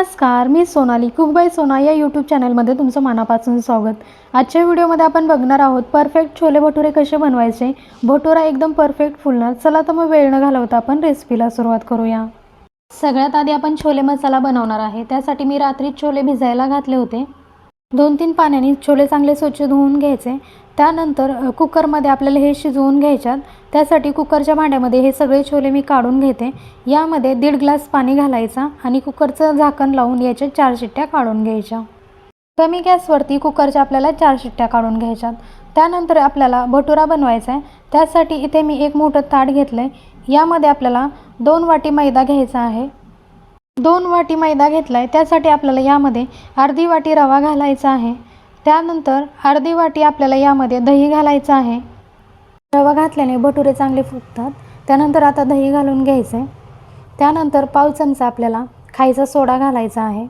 नमस्कार मी सोनाली कुकबाई सोना या यूट्यूब चॅनलमध्ये तुमचं मनापासून स्वागत. आजच्या व्हिडिओमध्ये आपण बघणार आहोत परफेक्ट छोले भटुरे कसे बनवायचे? भटुरा एकदम परफेक्ट फुलणार. चला तर मग वेळ न घालवता आपण रेसिपीला सुरुवात करूया. सगळ्यात आधी आपण छोले मसाला बनवणार आहे. त्यासाठी मी रात्री छोले भिजायला घातले होते. दोन तीन पाण्याने छोले चांगले स्वच्छ धुवून घ्यायचे. त्यानंतर कुकरमध्ये आपल्याला हे शिजवून घ्यायच्यात. त्यासाठी कुकरच्या भांड्यामध्ये हे सगळे छोले मी काढून घेते. यामध्ये दीड ग्लास पाणी घालायचा आणि कुकरचं झाकण लावून याच्या चार शिट्ट्या काढून घ्यायच्या. कमी गॅसवरती कुकरच्या आपल्याला चार शिट्ट्या काढून घ्यायच्यात. त्यानंतर आपल्याला भटुरा बनवायचा आहे त्यासाठी इथे मी एक मोठं ताट घेतलं आहे यामध्ये आपल्याला दोन वाटी मैदा घ्यायचा आहे. दोन वाटी मैदा घेतला आहे त्यासाठी आपल्याला यामध्ये अर्धी वाटी रवा घालायचा आहे. त्यानंतर अर्धी वाटी आपल्याला यामध्ये दही घालायचं आहे. रवा घातल्याने भटुरे चांगले फुगतात. त्यानंतर आता दही घालून घ्यायचं आहे त्यानंतर पाव चमचा आपल्याला खायचा सोडा घालायचा आहे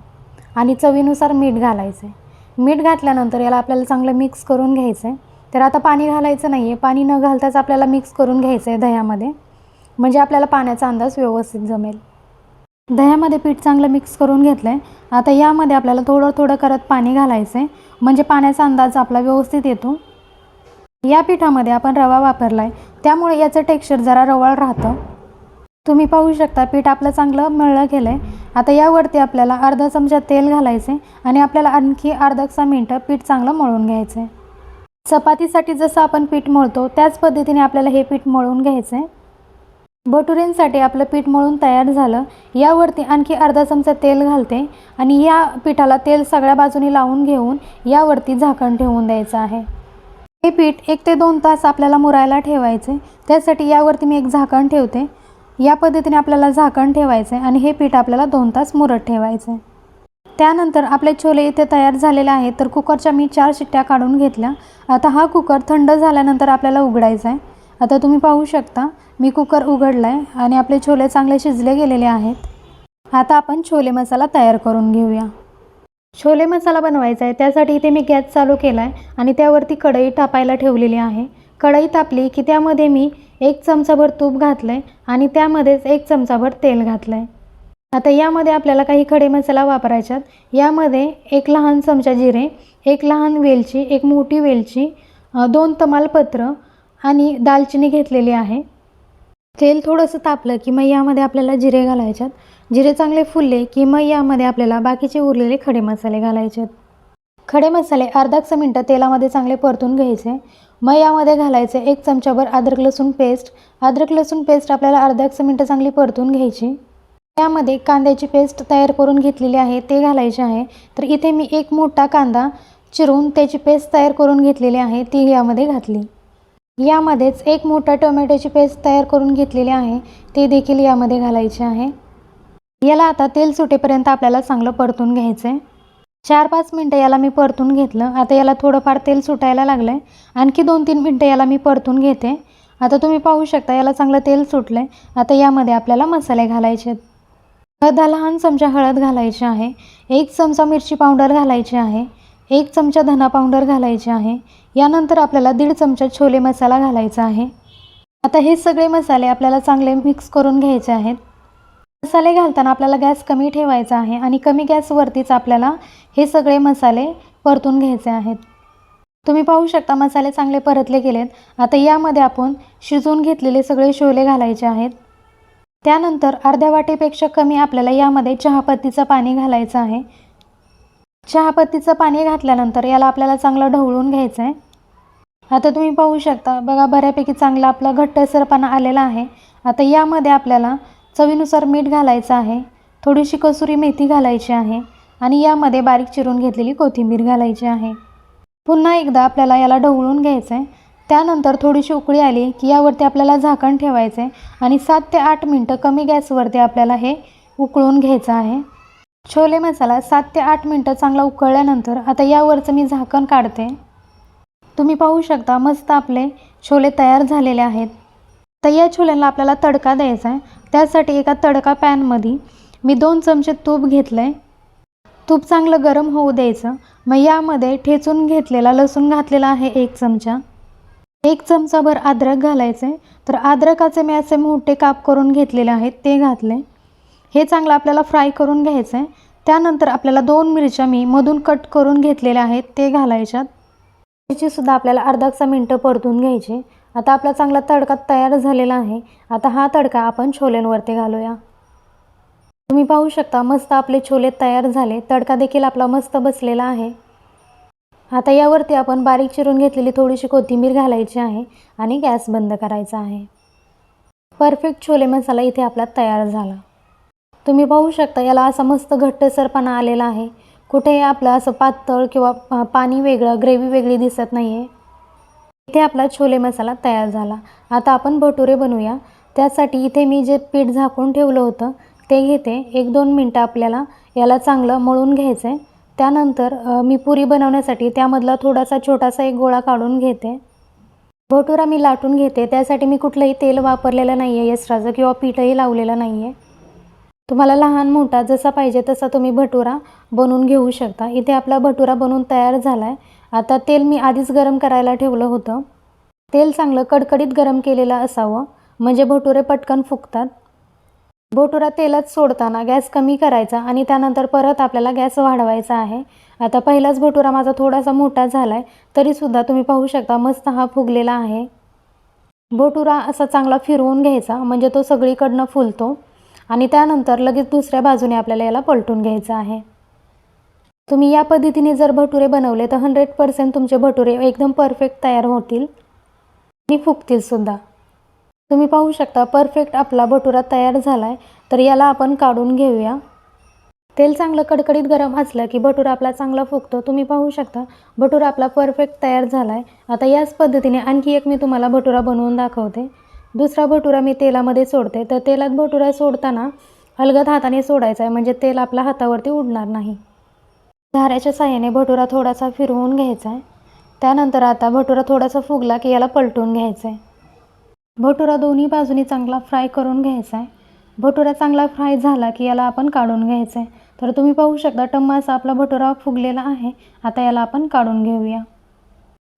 आणि चवीनुसार मीठ घालायचं आहे मीठ घातल्यानंतर याला आपल्याला चांगलं मिक्स करून घ्यायचं आहे तर आता पाणी घालायचं नाही आहे पाणी न घालताच आपल्याला मिक्स करून घ्यायचं आहे दह्यामध्ये. म्हणजे आपल्याला पाण्याचा अंदाज व्यवस्थित जमेल. दह्यामध्ये पीठ चांगलं मिक्स करून घेतलं आहे आता यामध्ये आपल्याला थोडं थोडं करत पाणी घालायचं आहे म्हणजे पाण्याचा अंदाज आपला व्यवस्थित येतो. या पिठामध्ये आपण रवा वापरला आहे त्यामुळे याचं टेक्स्चर जरा रवाळ राहतं. तुम्ही पाहू शकता पीठ आपलं चांगलं मळलं गेलं आहे आता यावरती आपल्याला अर्धा चमचा तेल घालायचे आणि आपल्याला आणखी अर्धा मिनटं पीठ चांगलं मळून घ्यायचं आहे चपातीसाठी जसं आपण पीठ मळतो त्याच पद्धतीने आपल्याला हे पीठ मळून घ्यायचं आहे भटुरेंसाठी आपलं पीठ मळून तयार झालं. यावरती आणखी अर्धा चमचा तेल घालते आणि या पिठाला तेल सगळ्या बाजूनी लावून घेऊन यावरती झाकण ठेवून द्यायचं आहे. हे पीठ एक ते दोन तास आपल्याला मुरायला ठेवायचे. त्यासाठी यावरती मी एक झाकण ठेवते. या पद्धतीने आपल्याला झाकण ठेवायचं आहे आणि हे पीठ आपल्याला दोन तास मुरत ठेवायचे. त्यानंतर आपले छोले इथे तयार झालेले आहेत. तर कुकरच्या मी चार शिट्ट्या काढून घेतल्या. आता हा कुकर थंड झाल्यानंतर आपल्याला उघडायचा आहे. आता तुम्ही पाहू शकता मी कुकर उघडला आहे आणि आपले छोले चांगले शिजले गेलेले आहेत. आता आपण छोले मसाला तयार करून घेऊया. छोले मसाला बनवायचा आहे त्यासाठी इथे मी गॅस चालू केला आहे आणि त्यावरती कढई तापायला ठेवलेली आहे. कढई तापली की त्यामध्ये मी एक चमचाभर तूप घातलं आहे आणि त्यामध्येच एक चमचाभर तेल घातलं आहे आता यामध्ये आपल्याला काही खडे मसाला वापरायच्यात. यामध्ये एक लहान चमचा जिरे एक लहान वेलची एक मोठी वेलची दोन तमालपत्र आणि दालचिनी घेतलेली आहे. तेल थोडंसं तापलं की मग यामध्ये आपल्याला जिरे घालायच्यात. जिरे चांगले फुलले की मग यामध्ये आपल्याला बाकीचे उरलेले खडे मसाले घालायचे खडे मसाले अर्धाच मिनटं तेलामध्ये चांगले परतून घ्यायचे. मग यामध्ये घालायचे एक चमचाभर अद्रक लसूण पेस्ट. अद्रक लसूण पेस्ट आपल्याला अर्धाच मिनटं चांगली परतून घ्यायची. त्यामध्ये कांद्याची पेस्ट तयार करून घेतलेली आहे ते घालायचे आहे. तर इथे मी एक मोठा कांदा चिरून त्याची पेस्ट तयार करून घेतलेली आहे ती यामध्ये घातली. यामध्येच एक मोठा टोमॅटोची पेस्ट तयार करून घेतलेली आहे. ते देखील यामध्ये घालायचे आहे. याला आता तेल सुटेपर्यंत आपल्याला चांगलं परतून घ्यायचं आहे चार पाच मिनटं याला मी परतून घेतलं. आता याला थोडंफार तेल सुटायला लागलं आहे आणखी दोन तीन मिनटं याला मी परतून घेते. आता तुम्ही पाहू शकता याला चांगलं तेल सुटलं आहे आता यामध्ये आपल्याला मसाले घालायचे आहेत. अर्धा लहान चमचा हळद घालायची आहे. एक चमचा मिरची पावडर घालायची आहे. एक चमचा धना पावडर घालायची आहे. यानंतर आपल्याला दीड चमचा छोले मसाला घालायचा आहे. आता हे सगळे मसाले आपल्याला चांगले मिक्स करून घ्यायचे आहेत. मसाले घालताना आपल्याला गॅस कमी ठेवायचा आहे आणि कमी गॅसवरतीच आपल्याला हे सगळे मसाले परतून घ्यायचे आहेत. तुम्ही पाहू शकता मसाले चांगले परतले गेलेत. आता यामध्ये आपण शिजवून घेतलेले सगळे शोले घालायचे आहेत. त्यानंतर अर्ध्या वाटीपेक्षा कमी आपल्याला यामध्ये चहापत्तीचं पाणी घालायचं आहे. चहापत्तीचं पाणी घातल्यानंतर याला आपल्याला चांगलं ढवळून घ्यायचं आहे. आता तुम्ही पाहू शकता बघा बऱ्यापैकी चांगला आपला घट्टसरपणा आलेला आहे. आता यामध्ये आपल्याला चवीनुसार मीठ घालायचं आहे थोडीशी कसुरी मेथी घालायची आहे आणि यामध्ये बारीक चिरून घेतलेली कोथिंबीर घालायची आहे. पुन्हा एकदा आपल्याला याला ढवळून घ्यायचं आहे. त्यानंतर थोडीशी उकळी आली की यावरती आपल्याला झाकण ठेवायचं आहे आणि सात ते आठ मिनटं कमी गॅसवरती आपल्याला हे उकळून घ्यायचं आहे. छोले मसाला सात ते आठ मिनटं चांगला उकळल्यानंतर आता यावरचं मी झाकण काढते. तुम्ही पाहू शकता मस्त आपले छोले तयार झालेले आहेत. तर या छोल्यांना आपल्याला तडका द्यायचा आहे. त्यासाठी एका तडका पॅनमध्ये मी दोन चमचे तूप घेतलं आहे तूप चांगलं गरम होऊ द्यायचं. मग यामध्ये ठेचून घेतलेला लसूण घातलेला आहे एक चमचा. एक चमचाभर अद्रक घालायचे तर अद्रकाचे मी असे मोठे काप करून घेतलेले आहेत ते घातले हे चांगलं आपल्याला फ्राय करून घ्यायचं आहे त्यानंतर आपल्याला दोन मिरच्या मी मधून कट करून घेतलेल्या आहेत ते घालायच्यात. मिरचीसुद्धा आपल्याला अर्धा मिनटं परतून घ्यायची. आता आपला चांगला तडका तयार झालेला आहे. आता हा तडका आपण छोल्यांवरती घालूया. तुम्ही पाहू शकता मस्त आपले छोले तयार झाले. तडका देखील आपला मस्त बसलेला आहे. आता यावरती आपण बारीक चिरून घेतलेली थोडीशी कोथिंबीर घालायची आहे आणि गॅस बंद करायचा आहे. परफेक्ट छोले मसाला इथे आपला तयार झाला. तुम्ही पाहू शकता याला असा मस्त घट्टसरपणा आलेला आहे. कुठेही आपलं असं पातळ किंवा पाणी वेगळं ग्रेव्ही वेगळी दिसत नाही आहे इथे आपला छोले मसाला तयार झाला. आता आपण भटुरे बनवूया. त्यासाठी इथे मी जे पीठ झाकून ठेवलं होतं ते घेते. एक दोन मिनटं आपल्याला याला चांगलं मळून घ्यायचं आहे त्यानंतर मी पुरी बनवण्यासाठी त्यामधला थोडासा छोटासा एक गोळा काढून घेते. भटुरा मी लाटून घेते. त्यासाठी मी कुठलंही तेल वापरलेलं नाही आहे एक्स्ट्राचं किंवा पीठही लावलेलं नाही आहे तुम्हाला लहान मोठा जसा पाहिजे तसा तुम्ही भटुरा बनवून घेऊ शकता. इथे आपला भटुरा बनवून तयार झाला आहे आता तेल मी आधीच गरम करायला ठेवलं होतं. तेल चांगलं कडकडीत गरम केलेलं असावं म्हणजे भटुरे पटकन फुगतात भटुरा तेलात सोडताना गॅस कमी करायचा आणि त्यानंतर परत आपल्याला गॅस वाढवायचा आहे. आता पहिलाच भटुरा माझा थोडासा मोठा झाला आहे तरीसुद्धा तुम्ही पाहू शकता मस्त हा फुगलेला आहे. भटुरा असा चांगला फिरवून घ्यायचा म्हणजे तो सगळीकडनं फुलतो. आणि त्यानंतर लगेच दुसऱ्या बाजूने आपल्याला याला पलटून घ्यायचं आहे. तुम्ही या पद्धतीने जर भटुरे बनवले तर हंड्रेड पर्सेंट तुमचे भटुरे एकदम परफेक्ट तयार होतील आणि फुगतील सुद्धा. तुम्ही पाहू शकता परफेक्ट आपला भटुरा तयार झाला आहे तर याला आपण काढून घेऊया. तेल चांगलं कडकडीत गरम असलं की भटुरा आपला चांगला फुगतो. तुम्ही पाहू शकता भटुरा आपला परफेक्ट तयार झाला आहे आता याच पद्धतीने आणखी एक मी तुम्हाला भटुरा बनवून दाखवते. दुसरा भटुरा मी तेलामध्ये सोडते. तर तेलात भटुरा सोडताना अलगद हाताने सोडायचा आहे. म्हणजे तेल आपल्या हातावरती उडणार नाही. धाऱ्याच्या साह्याने भटुरा थोडासा फिरवून घ्यायचा आहे. त्यानंतर आता भटुरा थोडासा फुगला की याला पलटून घ्यायचा आहे. भटुरा दोन्ही बाजूनी चांगला फ्राय करून घ्यायचा आहे. भटुरा चांगला फ्राय झाला की याला आपण काढून घ्यायचं आहे. तर तुम्ही पाहू शकता टम्मा असा आपला भटुरा फुगलेला आहे. आता याला आपण काढून घेऊया.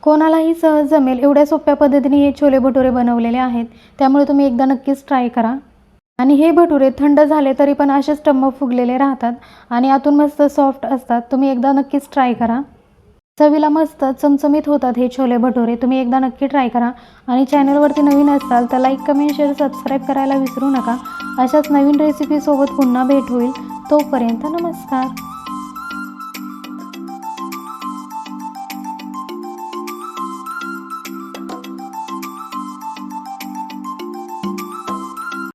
कोणालाही सहज जमेल. एवढ्या सोप्या पद्धतीने हे छोले भटुरे बनवलेले आहेत. त्यामुळे तुम्ही एकदा नक्कीच ट्राय करा. आणि हे भटुरे थंड झाले तरी पण असेच टम्म फुगलेले राहतात आणि आतून मस्त सॉफ्ट असतात. तुम्ही एकदा नक्कीच ट्राय करा. चवीला मस्त चमचमीत होतात हे छोले भटुरे. तुम्ही एकदा नक्की ट्राय करा. आणि चॅनलवरती नवीन असाल तर लाईक कमेंट शेअर सबस्क्राईब करायला विसरू नका. अशाच नवीन रेसिपीसोबत पुन्हा भेट होईल. तोपर्यंत नमस्कार.